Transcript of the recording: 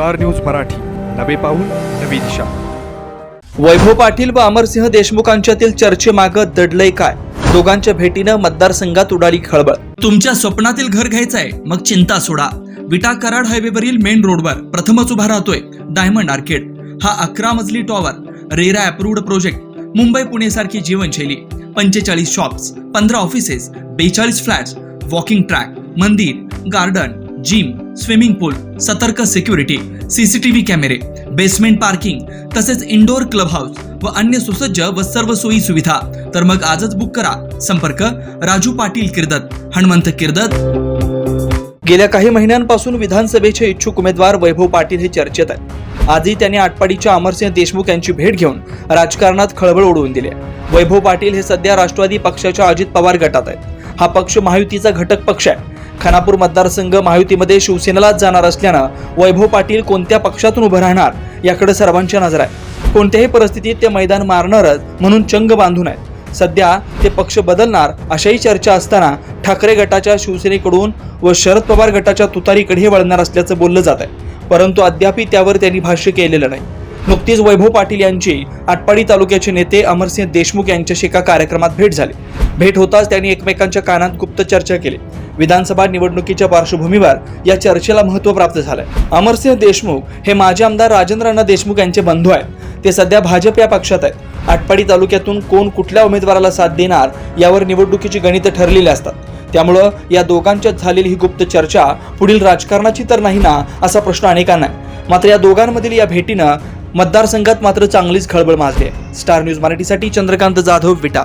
Star news Marathi. नवे पाऊल नवी दिशा. वैभव पाटील व अमरसिंह देशमुखांच्यातील चर्चेमागं दडलंय काय? दोघांच्या भेटीनं मतदारसंघात उडाली खळबळ. तुमच्या स्वप्नातील घर घ्यायचंय मग चिंता सोडा. विटा कराड हायवेवरील मेन रोडवर प्रथमच उभा राहतोय डायमंड आर्केड. हा अकरा मजली tower RERA approved project Mumbai Pune सारखी जीवनशैली पंचेचाळीस शॉप्स पंधरा ऑफिसेस बेचाळीस फ्लॅट्स वॉकिंग ट्रॅक मंदिर गार्डन जिम स्विमिंग पूल सतर्क सिक्युरिटी सीसीटीव्ही कॅमेरे बेसमेंट पार्किंग तसेच इंडोर क्लब हाऊस व अन्य सुसज्ज व सर्व सोयी सुविधा. तर मग आजच बुक करा. संपर्क राजू पाटील किर्दत हनुमंत किर्दत. गेल्या काही महिन्यांपासून विधानसभेचे इच्छुक उमेदवार वैभव पाटील हे चर्चेत आहेत. आजही त्यांनी आटपाडीच्या अमरसिंह देशमुख यांची भेट घेऊन राजकारणात खळबळ उडवून दिली वैभव पाटील हे सध्या राष्ट्रवादी पक्षाच्या अजित पवार गटात आहेत. हा पक्ष महायुतीचा घटक पक्ष आहे. खानापूर मतदारसंघ महायुतीमध्ये शिवसेनेलाच जाणार असल्यानं वैभव पाटील कोणत्या पक्षातून उभं राहणार याकडे सर्वांच्या नजर आहे. कोणत्याही परिस्थितीत ते मैदान मारणारच म्हणून चंग बांधून आहेत. सध्या ते पक्ष बदलणार अशाही चर्चा असताना ठाकरे गटाच्या शिवसेनेकडून व शरद पवार गटाच्या तुतारीकडे वळणार असल्याचं बोललं जात आहे परंतु अद्यापही त्यावर त्यांनी भाष्य केलेलं नाही. नुकतीच वैभव पाटील यांची आटपाडी तालुक्याचे नेते अमरसिंह देशमुख यांच्याशी एका कार्यक्रमात भेट झाली. भेट होताच त्यांनी एकमेकांच्या कानात गुप्त चर्चा केली. विधानसभा निवडणुकीच्या पार्श्वभूमीवर या चर्चेला महत्त्व प्राप्त झालंय. अमरसिंह देशमुख हे माजी आमदार राजेंद्र अण्णा देशमुख यांचे बंधू आहेत. ते सध्या भाजप या पक्षात आहेत. आटपाडी तालुक्यातून कोण कुठल्या उमेदवाराला साथ देणार यावर निवडणुकीची गणितं ठरलेली असतात. त्यामुळं या दोघांच्यात झालेली ही गुप्त चर्चा पुढील राजकारणाची तर नाही ना असा प्रश्न अनेकांना आहे. मात्र या दोघांमधील या भेटीनं मतदारसंघात मात्र चांगलीच खळबळ माजली आहे. स्टार न्यूज मराठीसाठी चंद्रकांत जाधव विटा.